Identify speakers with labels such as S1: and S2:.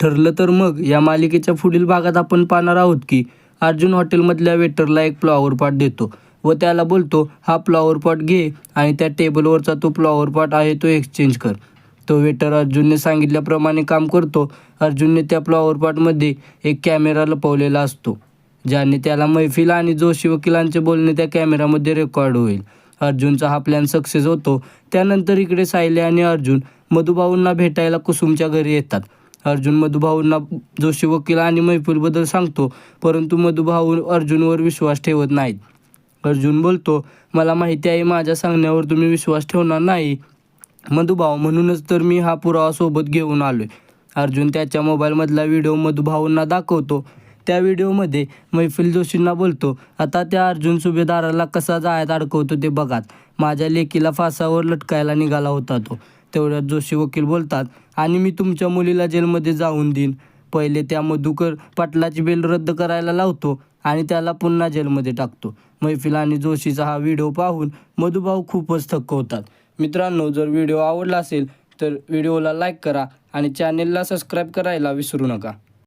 S1: ठरलं तर मग. या मालिकेच्या पुढील भागात आपण पाहणार आहोत की अर्जुन हॉटेलमधल्या वेटरला एक फ्लॉवर पॉट देतो व त्याला बोलतो हा फ्लॉवर पॉट घे आणि त्या टेबलवरचा तो फ्लॉवर पॉट आहे तो एक्सचेंज कर. तो वेटर अर्जुनने सांगितल्याप्रमाणे काम करतो. अर्जुनने त्या फ्लॉवर पॉटमध्ये एक कॅमेरा लपवलेला असतो ज्याने त्याला मैफिल आणि जोशी वकिलांचे बोलणे त्या कॅमेरामध्ये रेकॉर्ड होईल. अर्जुनचा हा प्लॅन सक्सेस होतो. त्यानंतर इकडे सायले आणि अर्जुन मधुभाऊंना भेटायला कुसुमच्या घरी येतात. अर्जुन मधुभाऊंना जोशी वकील आणि मैफिलबद्दल सांगतो परंतु मधुभाऊ अर्जुनवर विश्वास ठेवत नाहीत. अर्जुन बोलतो मला माहिती आहे माझ्या सांगण्यावर तुम्ही विश्वास ठेवणार नाही. मधुभाऊ म्हणूनच तर मी हा पुरावा सोबत घेऊन आलोय. अर्जुन त्याच्या मोबाईलमधला व्हिडिओ मधुभाऊंना दाखवतो. त्या व्हिडिओमध्ये मैफिल जोशींना बोलतो आता त्या अर्जुन सुभेदाराला कसा जाळ्यात अडकवतो ते बघात. माझ्या लेकीला फासावर लटकायला निघाला होता तो. तेवढ्यात जोशी वकील बोलतात आणि मी तुमच्या मुलीला जेलमध्ये जाऊन देईन. पहिले त्या मधुकर पाटलाची बेल रद्द करायला लावतो आणि त्याला पुन्हा जेलमध्ये टाकतो. मैफिल आणि जोशीचा हा व्हिडिओ पाहून मधुभाऊ खूपच थक्क होतात. मित्रांनो जर व्हिडिओ आवडला असेल तर व्हिडिओला लाईक करा आणि चॅनेलला सबस्क्राईब करायला विसरू नका.